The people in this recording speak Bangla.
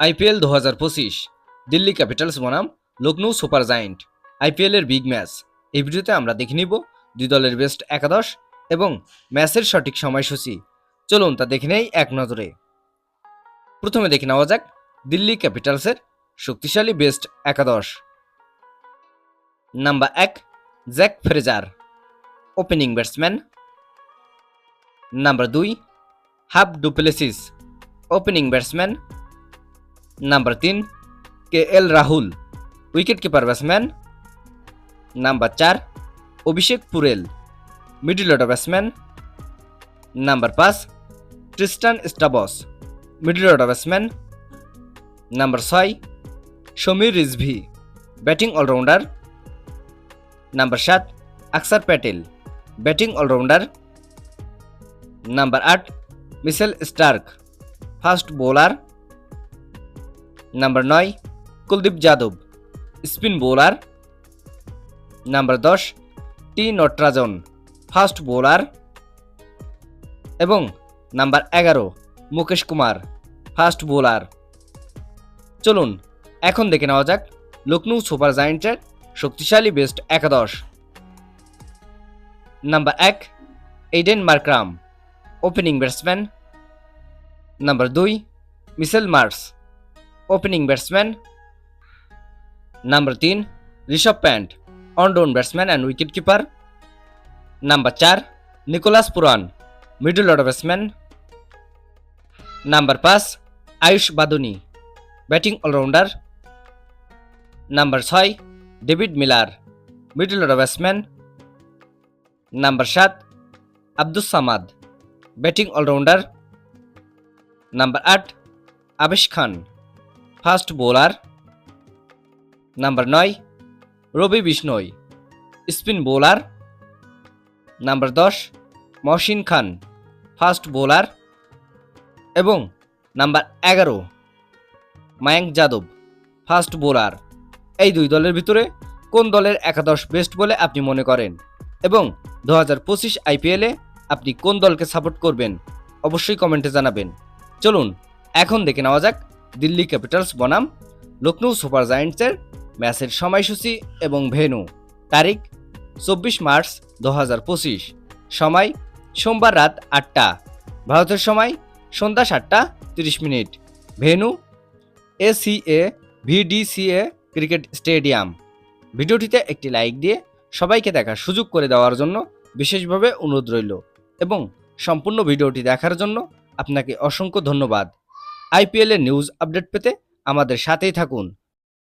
আইপিএল দু হাজার পঁচিশ, দিল্লি ক্যাপিটালস বনাম লখনৌ সুপার জায়েন্ট। আইপিএলের বিগ ম্যাচ। এই ভিডিওতে আমরা দেখে নিব দুই দলের বেস্ট একাদশ এবং ম্যাচের সঠিক সময়সূচি। চলুন তা দেখে নেই এক নজরে। প্রথমে দেখে নেওয়া যাক দিল্লি ক্যাপিটালসের শক্তিশালী বেস্ট একাদশ। নাম্বার এক, Jack Fraser, opening batsman. Number দুই, Faf du Plessis, opening batsman. তিন K L Rahul wicket keeper batsman number চার Abhishek Porel middle order batsman number পাঁচ Tristan Stubbs middle order batsman number ছয় Sameer Rizvi batting allrounder number সাত Axar Patel batting allrounder number আট Mitchell Starc fast bowler number নয় Kuldeep Yadav spin bowler number দশ টি নটরাজন ফাস্ট বোলার এবং নাম্বার এগারো মুকেশ কুমার ফাস্ট বোলার চলুন, এখন দেখে নেওয়া যাক লখনৌ সুপার জায়েন্টের শক্তিশালী বেস্ট একাদশ। নাম্বার এক Aiden Markram opening batsman number দুই Mitchell Marsh opening batsman number তিন Rishabh Pant one down batsman and wicket keeper number চার Nicholas Pooran middle order batsman number পাঁচ Ayush Badoni batting allrounder number ছয় David Miller middle order batsman number সাত Abdus Samad batting allrounder number আট Avesh Khan fast bowler. Number নয়, Ravi Bishnoi. Spin bowler. Number দশ, মহসিন খান। Fast bowler. এবং নাম্বার এগারো মায়াঙ্ক যাদব। Fast bowler. এই দুই দলের ভিতরে কোন দলের একাদশ বেস্ট বলে আপনি মনে করেন? এবং দু হাজার পঁচিশ আইপিএলে আপনি কোন দলকে সাপোর্ট করবেন? অবশ্যই কমেন্টে জানাবেন। চলুন, এখন দেখে নেওয়া যাক দিল্লি ক্যাপিটালস বনাম লখনৌ সুপার জায়েন্টসের ম্যাচের সময়সূচি এবং ভেনু তারিখ, চব্বিশ মার্চ দু হাজার পঁচিশ। সময়, সোমবার রাত আটটা। ভারতের সময়, সন্ধ্যা সাতটা তিরিশ minute. Venue, ACA, VDCA cricket stadium. ভিডিওটিতে একটি লাইক দিয়ে সবাইকে দেখার সুযোগ করে দেওয়ার জন্য বিশেষভাবে অনুরোধ রইল এবং সম্পূর্ণ ভিডিওটি দেখার জন্য আপনাকে অসংখ্য ধন্যবাদ। আইপিএলের নিউজ আপডেট পেতে আমাদের সাথেই থাকুন।